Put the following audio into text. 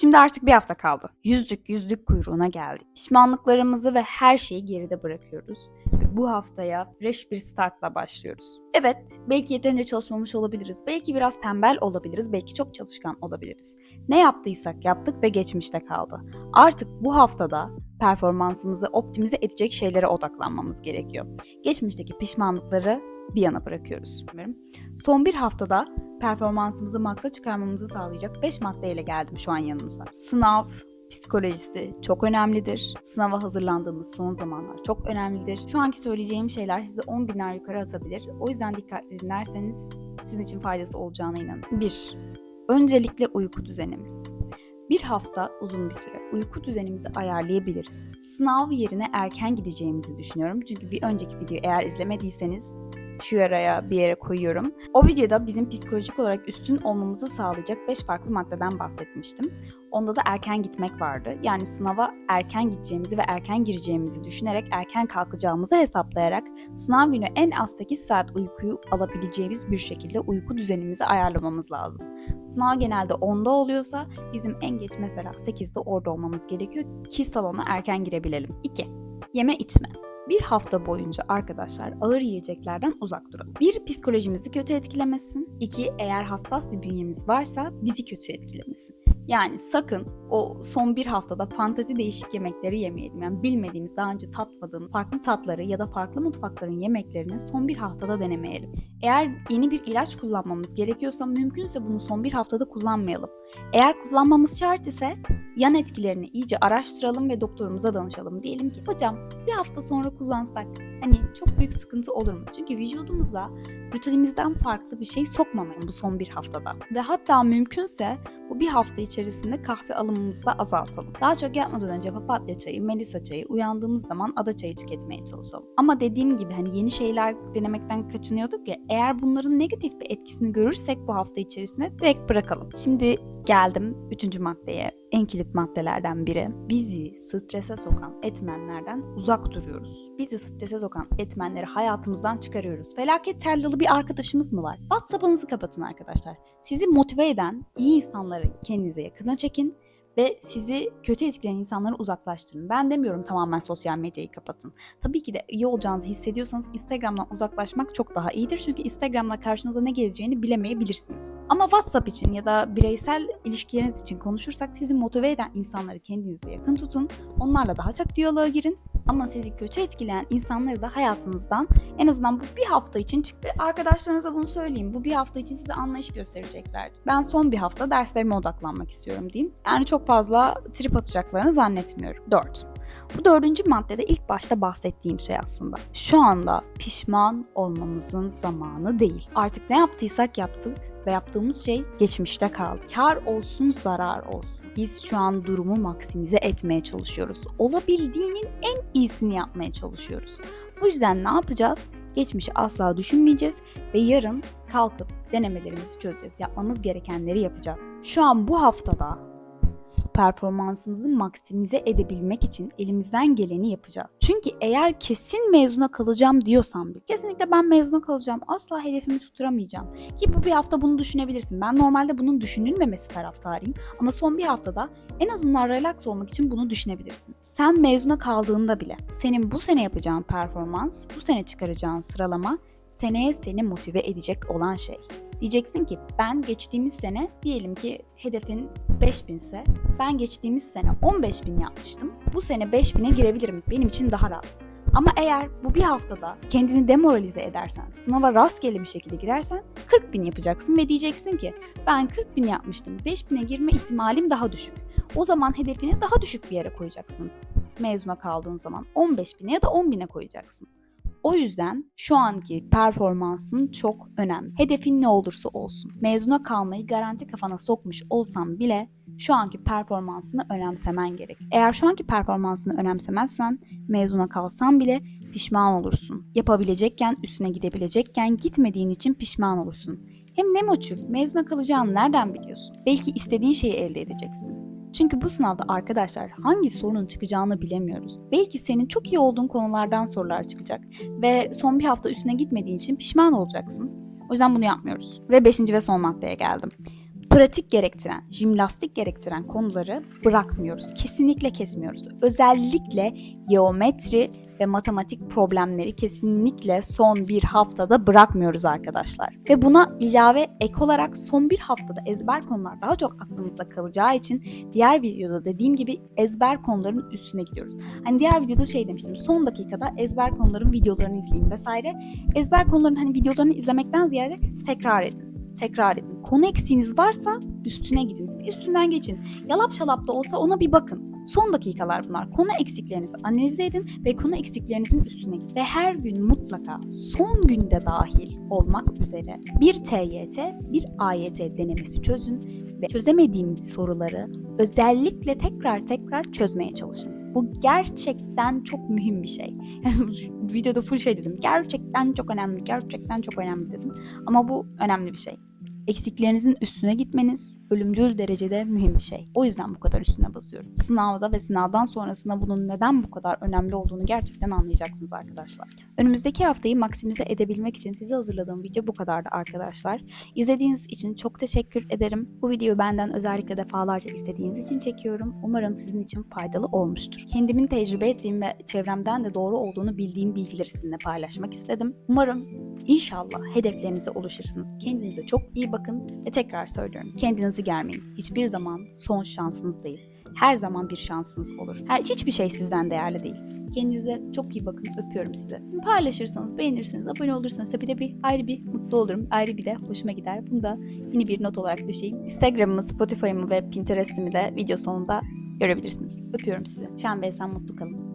Şimdi artık bir hafta kaldı. Yüzlük yüzlük kuyruğuna geldik. Pişmanlıklarımızı ve her şeyi geride bırakıyoruz. Ve bu haftaya fresh bir startla başlıyoruz. Evet, belki yeterince çalışmamış olabiliriz. Belki biraz tembel olabiliriz. Belki çok çalışkan olabiliriz. Ne yaptıysak yaptık ve geçmişte kaldı. Artık bu haftada performansımızı optimize edecek şeylere odaklanmamız gerekiyor. Geçmişteki pişmanlıkları bir yana bırakıyoruz. Son bir haftada performansımızı maksa çıkarmamızı sağlayacak 5 maddeyle geldim şu an yanınıza. Sınav, psikolojisi çok önemlidir. Sınava hazırlandığımız son zamanlar çok önemlidir. Şu anki söyleyeceğim şeyler sizi 10 biner yukarı atabilir. O yüzden dikkatli dinlerseniz sizin için faydası olacağına inanın. 1. Öncelikle uyku düzenimiz. Bir hafta uzun bir süre uyku düzenimizi ayarlayabiliriz. Sınav yerine erken gideceğimizi düşünüyorum. Çünkü bir önceki videoyu eğer izlemediyseniz şu araya bir yere koyuyorum. O videoda bizim psikolojik olarak üstün olmamızı sağlayacak 5 farklı maddeden bahsetmiştim. Onda da erken gitmek vardı. Yani sınava erken gideceğimizi ve erken gireceğimizi düşünerek erken kalkacağımızı hesaplayarak sınav günü en az 8 saat uykuyu alabileceğimiz bir şekilde uyku düzenimizi ayarlamamız lazım. Sınav genelde 10'da oluyorsa bizim en geç mesela 8'de orada olmamız gerekiyor ki salona erken girebilelim. 2. Yeme içme. Bir hafta boyunca arkadaşlar ağır yiyeceklerden uzak duralım. Bir, psikolojimizi kötü etkilemesin. İki, eğer hassas bir bünyemiz varsa bizi kötü etkilemesin. Yani sakın o son bir haftada fantazi değişik yemekleri yemeyelim. Yani bilmediğimiz, daha önce tatmadığımız farklı tatları ya da farklı mutfakların yemeklerini son bir haftada denemeyelim. Eğer yeni bir ilaç kullanmamız gerekiyorsa mümkünse bunu son bir haftada kullanmayalım. Eğer kullanmamız şart ise yan etkilerini iyice araştıralım ve doktorumuza danışalım. Diyelim ki hocam bir hafta sonra kullansak hani çok büyük sıkıntı olur mu? Çünkü vücudumuza rutinimizden farklı bir şey sokmamayın bu son bir haftada. Ve hatta mümkünse bu bir hafta içerisinde kahve alımımızı da azaltalım. Daha çok yapmadan önce papatya çayı, melisa çayı, uyandığımız zaman ada çayı tüketmeye çalışalım. Ama dediğim gibi hani yeni şeyler denemekten kaçınıyorduk ya eğer bunların negatif bir etkisini görürsek bu hafta içerisinde direkt bırakalım. Şimdi geldim üçüncü maddeye. En kilit maddelerden biri. Bizi strese sokan etmenlerden uzak duruyoruz. Bizi strese sokan etmenleri hayatımızdan çıkarıyoruz. Felaket tellalı bir arkadaşımız mı var? WhatsApp'ınızı kapatın arkadaşlar. Sizi motive eden iyi insanları kendinize yakına çekin ve sizi kötü etkileyen insanları uzaklaştırın. Ben demiyorum tamamen sosyal medyayı kapatın. Tabii ki de iyi olacağınızı hissediyorsanız Instagram'dan uzaklaşmak çok daha iyidir. Çünkü Instagram'da karşınıza ne geleceğini bilemeyebilirsiniz. Ama WhatsApp için ya da bireysel ilişkileriniz için konuşursak sizi motive eden insanları kendinize yakın tutun. Onlarla daha çok diyaloğa girin. Ama sizi kötü etkileyen insanları da hayatınızdan en azından bu bir hafta için çıktı. Arkadaşlarınıza bunu söyleyeyim. Bu bir hafta için size anlayış gösterecekler. Ben son bir hafta derslerime odaklanmak istiyorum deyin. Yani çok fazla trip atacaklarını zannetmiyorum. 4. Bu dördüncü maddede ilk başta bahsettiğim şey aslında. Şu anda pişman olmamızın zamanı değil. Artık ne yaptıysak yaptık ve yaptığımız şey geçmişte kaldı. Kar olsun zarar olsun. Biz şu an durumu maksimize etmeye çalışıyoruz. Olabildiğinin en iyisini yapmaya çalışıyoruz. Bu yüzden ne yapacağız? Geçmişi asla düşünmeyeceğiz ve yarın kalkıp denemelerimizi çözeceğiz. Yapmamız gerekenleri yapacağız. Şu an bu haftada performansımızı maksimize edebilmek için elimizden geleni yapacağız. Çünkü eğer kesin mezuna kalacağım diyorsam bir, kesinlikle ben mezuna kalacağım, asla hedefimi tutturamayacağım. Ki bu bir hafta bunu düşünebilirsin. Ben normalde bunun düşünülmemesi taraftarıyım ama son bir haftada en azından relax olmak için bunu düşünebilirsin. Sen mezuna kaldığında bile senin bu sene yapacağın performans, bu sene çıkaracağın sıralama seneye seni motive edecek olan şey. Diyeceksin ki ben geçtiğimiz sene diyelim ki hedefin 5000 ise ben geçtiğimiz sene 15000 yapmıştım. Bu sene 5000'e girebilirim. Benim için daha rahat. Ama eğer bu bir haftada kendini demoralize edersen, sınava rastgele bir şekilde girersen 40 bin yapacaksın ve diyeceksin ki ben 40 bin yapmıştım, 5 bine girme ihtimalim daha düşük. O zaman hedefini daha düşük bir yere koyacaksın. Mezuna kaldığın zaman 15 bine ya da 10 bine koyacaksın. O yüzden şu anki performansın çok önemli. Hedefin ne olursa olsun. Mezuna kalmayı garanti kafana sokmuş olsan bile şu anki performansını önemsemen gerek. Eğer şu anki performansını önemsemezsen mezuna kalsan bile pişman olursun. Yapabilecekken, üstüne gidebilecekken gitmediğin için pişman olursun. Hem ne motiv, mezuna kalacağını nereden biliyorsun? Belki istediğin şeyi elde edeceksin. Çünkü bu sınavda arkadaşlar hangi sorunun çıkacağını bilemiyoruz. Belki senin çok iyi olduğun konulardan sorular çıkacak ve son bir hafta üstüne gitmediğin için pişman olacaksın. O yüzden bunu yapmıyoruz. Ve beşinci ve son maddeye geldim. Pratik gerektiren, jimnastik gerektiren konuları bırakmıyoruz. Kesinlikle kesmiyoruz. Özellikle geometri ve matematik problemleri kesinlikle son bir haftada bırakmıyoruz arkadaşlar. Ve buna ilave ek olarak son bir haftada ezber konular daha çok aklımızda kalacağı için diğer videoda dediğim gibi ezber konuların üstüne gidiyoruz. Hani diğer videoda şey demiştim son dakikada ezber konuların videolarını izleyin vesaire. Ezber konuların hani videolarını izlemekten ziyade tekrar edin. Tekrar edin. Konu eksiğiniz varsa üstüne gidin. Üstünden geçin. Yalap şalap da olsa ona bir bakın. Son dakikalar bunlar. Konu eksiklerinizi analiz edin ve konu eksiklerinizin üstüne gidin. Ve her gün mutlaka son günde dahil olmak üzere bir TYT, bir AYT denemesi çözün ve çözemediğiniz soruları özellikle tekrar tekrar çözmeye çalışın. Bu gerçekten çok mühim bir şey. Videoda full şey dedim. Gerçekten çok önemli, gerçekten çok önemli dedim. Ama bu önemli bir şey. Eksiklerinizin üstüne gitmeniz ölümcül derecede mühim bir şey. O yüzden bu kadar üstüne basıyorum. Sınavda ve sınavdan sonrasında bunun neden bu kadar önemli olduğunu gerçekten anlayacaksınız arkadaşlar. Önümüzdeki haftayı maksimize edebilmek için size hazırladığım video bu kadardı arkadaşlar. İzlediğiniz için çok teşekkür ederim. Bu videoyu benden özellikle defalarca istediğiniz için çekiyorum. Umarım sizin için faydalı olmuştur. Kendimin tecrübe ettiğim ve çevremden de doğru olduğunu bildiğim bilgileri sizinle paylaşmak istedim. Umarım inşallah hedeflerinize ulaşırsınız. Kendinize çok iyi bakın ve tekrar söylüyorum. Kendinizi germeyin. Hiçbir zaman son şansınız değil. Her zaman bir şansınız olur. Her hiçbir şey sizden değerli değil. Kendinize çok iyi bakın. Öpüyorum sizi. Paylaşırsanız, beğenirseniz, abone olursanız tabii de bir ayrı bir mutlu olurum. Ayrı bir de hoşuma gider. Bunu da yeni bir not olarak düşeyim. Instagram'ımı, Spotify'ımı ve Pinterest'imi de video sonunda görebilirsiniz. Öpüyorum sizi. Şen ve sen mutlu kalın.